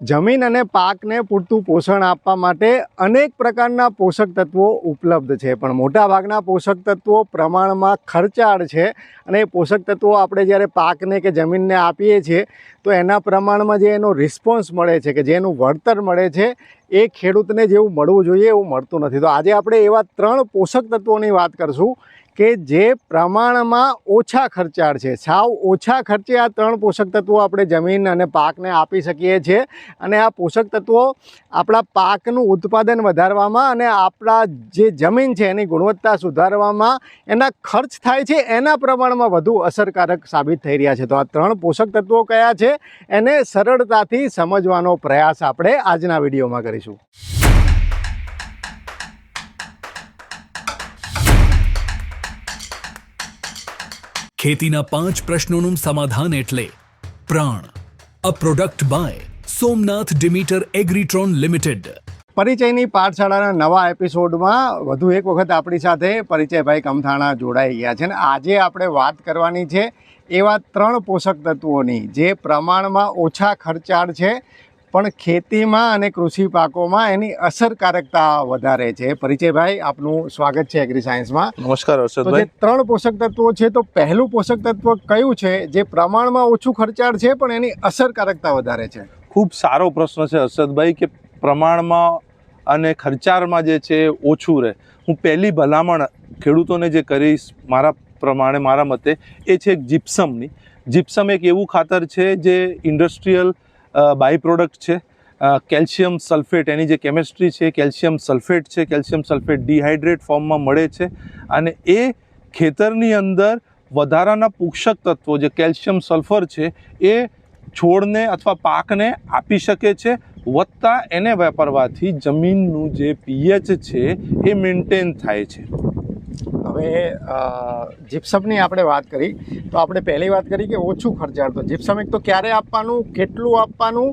જમીન અને પાકને પૂરતું પોષણ આપવા માટે અનેક પ્રકારના પોષક તત્વો ઉપલબ્ધ છે. પણ મોટાભાગના પોષક તત્વો પ્રમાણમાં ખર્ચાળ છે અને એ પોષક તત્વો આપણે જ્યારે પાકને કે જમીનને આપીએ છીએ, તો એના પ્રમાણમાં જે એનો રિસ્પોન્સ મળે છે કે જેનું વળતર મળે છે, એ ખેડૂતને જેવું મળવું જોઈએ એવું મળતું નથી. તો આજે આપણે એવા ત્રણ પોષક તત્વોની વાત કરશું. કે જે પ્રમાણમાં ઓછા ખર્ચાળ છે. સાવ ઓછા ખર્ચે આ ત્રણ પોષક તત્વો આપણે જમીન અને પાકને આપી શકીએ છીએ અને આ પોષક તત્વો આપણા પાકનું ઉત્પાદન વધારવામાં અને આપણા જે જમીન છે એની ગુણવત્તા સુધારવામાં એના ખર્ચ થાય છે, એના પ્રમાણમાં વધુ અસરકારક સાબિત થઈ રહ્યા છે. તો આ ત્રણ પોષક તત્વો કયા છે? એને સરળતાથી સમજવાનો પ્રયાસ આપણે આજના વિડીયોમાં કરીશું. ખેતીના પાંચ પ્રશ્નોનું સમાધાન એટલે પ્રાણ. અ પ્રોડક્ટ બાય સોમનાથ ડિમીટર એગ્રીટ્રોન લિમિટેડ. પરિચયની પાઠશાળાના નવા એપિસોડમાં વધુ એક વખત આપણી સાથે પરિચયભાઈ કમથાણા જોડાઈ ગયા છે અને આજે આપણે વાત કરવાની છે એવા ત્રણ પોષક તત્વોની જે પ્રમાણમાં ઓછા ખર્ચાળ છે પણ ખેતીમાં અને કૃષિ પાકોમાં એની અસરકારકતા વધારે છે. પરિચયભાઈ આપનું સ્વાગત છે એગ્રી સાયન્સમાં નમસ્કાર હર્ષદભાઈ. ત્રણ પોષક તત્વો છે તો પહેલું પોષક તત્વ કયું છે? જે પ્રમાણમાં ઓછું ખર્ચાળ છે પણ એની અસરકારકતા વધારે છે. ખૂબ સારો પ્રશ્ન છે હર્ષદભાઈ કે પ્રમાણમાં અને ખર્ચાળમાં જે છે ઓછું રહે. હું પહેલી ભલામણ ખેડૂતોને જે કરીશ મારા પ્રમાણે મારા મતે એ છે જીપ્સમની જીપ્સમ એક એવું ખાતર છે જે ઇન્ડસ્ટ્રીયલ બાય પ્રોડક્ટ છે. કેલ્શિયમ સલ્ફેટ એની જે કેમેસ્ટ્રી છે કેલ્શિયમ સલ્ફેટ છે. કેલ્શિયમ સલ્ફેટ ડિહાઇડ્રેટ ફોર્મમાં મળે છે અને એ ખેતરની અંદર વધારાના પોષક તત્વો જે કેલ્શિયમ સલ્ફર છે એ છોડને અથવા પાકને આપી શકે છે વત્તા એને વાપરવાથી જમીનનું જે પીએચ છે એ મેન્ટેન થાય છે. હવે જીપ્સમની આપણે વાત કરી તો આપણે પહેલી વાત કરી કે ઓછું ખર્ચાળ તો. જીપ્સમ એક તો ક્યારે આપવાનું કેટલું આપવાનું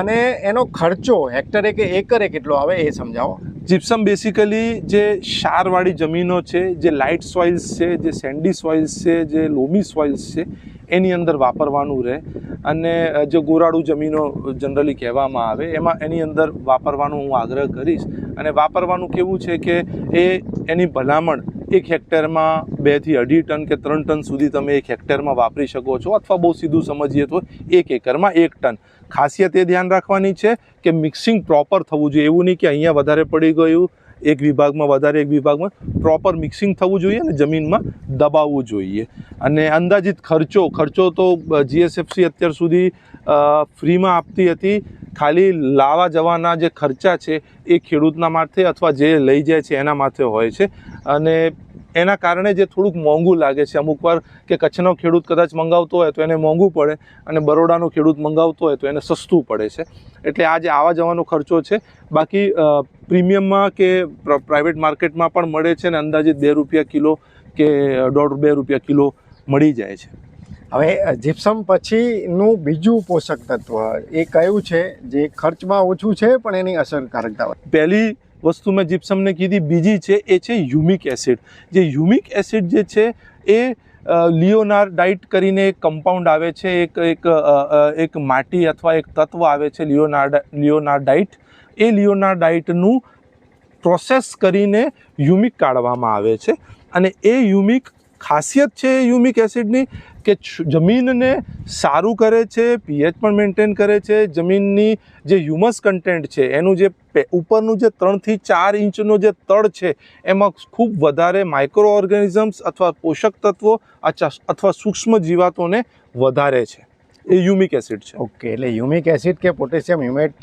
અને એનો ખર્ચો હેક્ટરે કે એકરે કેટલો આવે એ સમજાવો. જીપ્સમ બેસિકલી જે ક્ષારવાળી જમીનો છે જે લાઇટ સોઇલ્સ છે જે સેન્ડી સોઇલ્સ છે જે લોમી સોઇલ્સ છે એની અંદર વાપરવાનું રહે. અને જે ગોરાળું જમીનો જનરલી કહેવામાં આવે, એમાં એની અંદર વાપરવાનું હું આગ્રહ કરીશ. અને વાપરવાનું કેવું છે કે, એ, એની ભલામણ એક હેક્ટરમાં બેથી અઢી ટન કે ત્રણ ટન સુધી તમે એક હેક્ટરમાં વાપરી શકો છો, અથવા બહુ સીધું સમજીએ તો એક એકરમાં એક ટન. ખાસિયત એ ધ્યાન રાખવાની છે કે મિક્સિંગ પ્રોપર થવું જોઈએ. એવું નહીં કે અહીંયા વધારે પડી ગયું એક વિભાગમાં વધારે, એક વિભાગમાં પ્રોપર મિક્સિંગ થવું જોઈએ અને જમીનમાં દબાવવું જોઈએ. અને અંદાજિત ખર્ચો ખર્ચો તો જીએસએફસી અત્યાર સુધી ફ્રીમાં આપતી હતી. ખાલી લાવા જવાના જે ખર્ચા છે એ ખેડૂતના માથે અથવા જે લઈ જાય છે એના માથે હોય છે. અને એના કારણે જે થોડુંક મોંઘું લાગે છે. અમુક વાર કે કચ્છનો ખેડૂત કદાચ મંગાવતો હોય તો એને મોંઘું પડે અને બરોડાનો ખેડૂત મંગાવતો હોય તો એને સસ્તું પડે છે. એટલે આ જે આવા જવાનો ખર્ચો છે. બાકી પ્રીમિયમમાં કે પ્ર- પ્રાઇવેટ માર્કેટમાં પણ મળે છે ને અંદાજિત બે રૂપિયા કિલો કે દોઢ બે રૂપિયા કિલો મળી જાય છે. હવે જીપ્સમ પછીનું બીજું પોષક તત્વ એ કયું છે? જે ખર્ચમાં ઓછું છે પણ એની અસરકારકતા. પહેલી વસ્તુ મેં જીપ્સમને કીધી, બીજી છે એ છે યુમિક એસિડ. જે યુમિક એસિડ જે છે એ લિયોનાર્ડાઇટ કરીને એક કમ્પાઉન્ડ આવે છે, એક એક એક માટી અથવા એક તત્વ આવે છે લિયોનાર લિયોનાર ડાઇટ. એ લિયોનાર્ડાઇટનું પ્રોસેસ કરીને યુમિક કાઢવામાં આવે છે. અને એ હ્યુમિક ખાસિયત છે એ હ્યુમિક એસિડની કે જમીનને સારું કરે છે, પીએચ પણ મેન્ટેન કરે છે. જમીનની જે હ્યુમસ કન્ટેન્ટ છે, એનું જે ઉપરનું જે ત્રણથી ચાર ઇંચનો જે તળ છે, એમાં ખૂબ વધારે માઇક્રો ઓર્ગેનિઝમ્સ અથવા પોષક તત્વો અથવા સૂક્ષ્મ જીવાતોને વધારે છે. એ યુમિક એસિડ છે. ઓકે, એટલે યુમિક એસિડ કે પોટેશિયમ હ્યુમેટ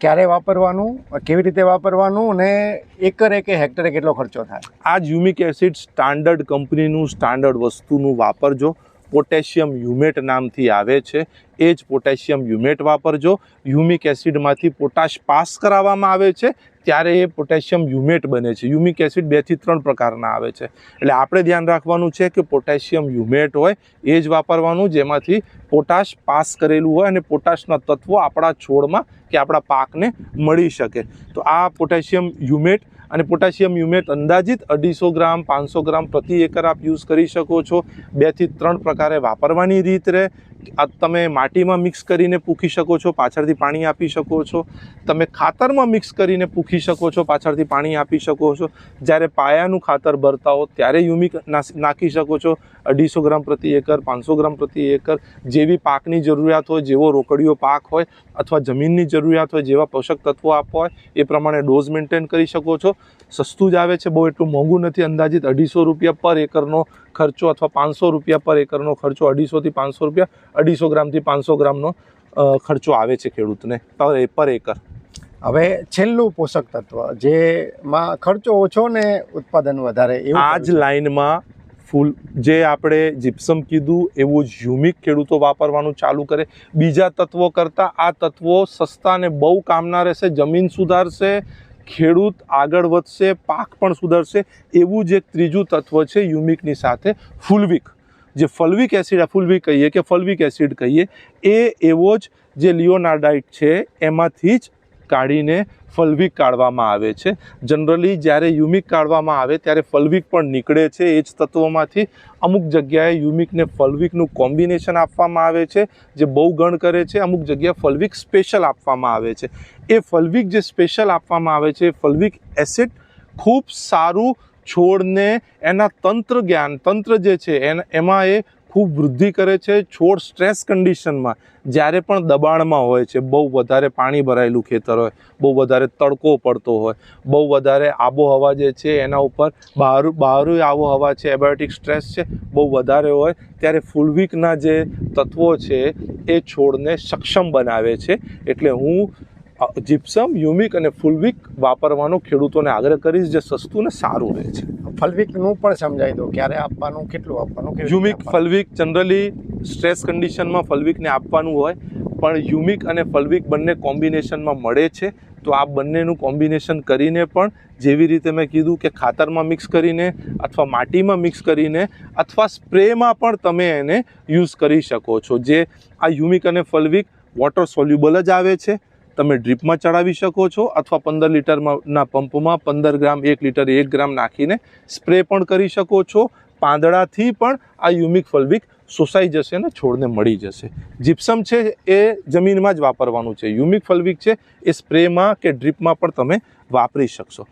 ક્યારે વાપરવાનું, કેવી રીતે વાપરવાનું અને એકરે કે હેક્ટરે કેટલો ખર્ચો થાય? આ જ હ્યુમિક એસિડ સ્ટાન્ડર્ડ કંપનીનું સ્ટાન્ડર્ડ વસ્તુનું વાપરજો. પોટેશિયમ હ્યુમેટ નામથી આવે છે. એ જ પોટેશિયમ હ્યુમેટ વાપરજો. હ્યુમિક એસિડમાંથી પોટાશ પાસ કરાવવામાં આવે છે. ત્યારે એ પોટેશિયમ હ્યુમેટ બને છે. હ્યુમિક એસિડ બેથી ત્રણ પ્રકારના આવે છે. એટલે આપણે ધ્યાન રાખવાનું છે કે પોટેશિયમ હ્યુમેટ હોય એ જ વાપરવાનું, જેમાંથી પોટાશ પાસ કરેલું હોય અને પોટાશના તત્વો આપણા છોડમાં કે આપણા પાકને મળી શકે. તો આ પોટેશિયમ હ્યુમેટ અને પોટેશિયમ હ્યુમેટ અંદાજિત અઢીસો ગ્રામ, પાંચસો ગ્રામ પ્રતિ એકર આપ યુઝ કરી શકો છો. બેથી ત્રણ પ્રકારે વાપરવાની રીત રહે. આ તમે માટીમાં મિક્સ કરીને પૂખી શકો છો, પાછળથી પાણી આપી શકો છો. તમે ખાતરમાં મિક્સ કરીને પૂખી શકો છો, પાછળથી પાણી આપી શકો છો. જ્યારે પાયાનું ખાતર ભરતા હો, ત્યારે યુમિક નાખી શકો છો. અઢીસો ગ્રામ પ્રતિ એકર, પાંચસો ગ્રામ પ્રતિ એકર જેવી પાકની જરૂરિયાત હોય, જેવો રોકડીયો પાક હોય અથવા જમીનની જરૂરિયાત હોય, જેવા પોષક તત્વો આપવા હોય, એ પ્રમાણે ડોઝ મેન્ટેન કરી શકો છો. સસ્તું જ આવે છે બહુ એટલું મોંઘું નથી અંદાજિત. અઢીસો રૂપિયા પર એકરનો ખર્ચો અથવા પાંચસો રૂપિયા પર એકરનો ખર્ચો અઢીસોથી પાંચસો રૂપિયા અઢીસો ગ્રામથી પાંચસો ગ્રામનો ખર્ચો આવે છે ખેડૂતને પર પર એકર. હવે છેલ્લું પોષક તત્વ જેમાં ખર્ચો ઓછો ને ઉત્પાદન વધારે એવું આ જ લાઈનમાં ફૂલ જે આપણે જીપ્સમ કીધું એવું જ ખેડૂતો વાપરવાનું ચાલુ કરે. બીજા તત્વો કરતાં આ તત્વો સસ્તા ને બહુ કામના રહેશે જમીન સુધારશે ખેડૂત આગળ વધશે, પાક પણ સુધરશે, એવું જ એક ત્રીજું તત્વ છે યુમિકની સાથે ફુલવિક. જે ફલ્વિક એસિડ ફુલવિક કહીએ કે ફલ્વિક એસિડ કહીએ, એ એવો જ જે લિયોનાર્ડાઇટ છે, એમાંથી જ કાઢીને ફલ્વિક કાઢવામાં આવે છે. જનરલી જ્યારે યુમિક કાઢવામાં આવે ત્યારે ફલ્વિક પણ નીકળે છે એ જ તત્વોમાંથી. અમુક જગ્યાએ યુમિકને ફલ્વિકનું કોમ્બિનેશન આપવામાં આવે છે, જે બહુ ગણ કરે છે. અમુક જગ્યાએ ફલ્વિક સ્પેશિયલ આપવામાં આવે છે. એ ફલ્વિક જે સ્પેશિયલ આપવામાં આવે છે ફલ્વિક એસિડ ખૂબ સારું છોડને એના તંત્ર જ્ઞાન, તંત્ર જે છે એમાં એ ખૂબ વૃદ્ધિ કરે છે. છોડ સ્ટ્રેસ કન્ડિશનમાં જ્યારે પણ દબાણમાં હોય છે, બહુ વધારે પાણી ભરાયેલું ખેતર હોય, બહુ વધારે તડકો પડતો હોય, બહુ વધારે આબોહવા જે છે એના ઉપર બહાર, બહારું આબોહવા છે, એબાયોટિક સ્ટ્રેસ છે, બહુ વધારે હોય, ત્યારે ફૂલવીકના જે તત્વો છે એ છોડને સક્ષમ બનાવે છે. એટલે હું જીપ્સમ યુમિક અને ફૂલવિક વાપરવાનો ખેડૂતોને આગ્રહ કરીશ જે સસ્તું ને સારું રહે છે. ફલવિકનું પણ સમજાવી દો ક્યારે આપવાનું કેટલું આપવાનું યુમિક? ફલ્વિક જનરલી સ્ટ્રેસ કન્ડિશનમાં ફલ્વિકને આપવાનું હોય પણ યુમિક અને ફલ્વિક બંને કોમ્બિનેશનમાં મળે છે. તો આ બંનેનું કોમ્બિનેશન કરીને પણ જેવી રીતે મેં કીધું કે ખાતરમાં મિક્સ કરીને અથવા માટીમાં મિક્સ કરીને અથવા સ્પ્રેમાં પણ તમે એને યુઝ કરી શકો છો. જે આ યુમિક અને ફલ્વિક વોટર સોલ્યુબલ જ આવે છે. તમે ડ્રીપમાં ચડાવી શકો છો અથવા પંદર લીટરના પંપમાં પંદર ગ્રામ, એક લીટર, એક ગ્રામ નાખીને સ્પ્રે પણ કરી શકો છો. પાંદડાથી પણ આ યુમિક ફલ્વિક શોષાઈ જશે અને છોડને મળી જશે. જીપ્સમ છે એ જમીનમાં જ વાપરવાનું છે. યુમિક ફલ્વિક છે એ સ્પ્રેમાં કે ડ્રીપમાં પણ તમે વાપરી શકશો.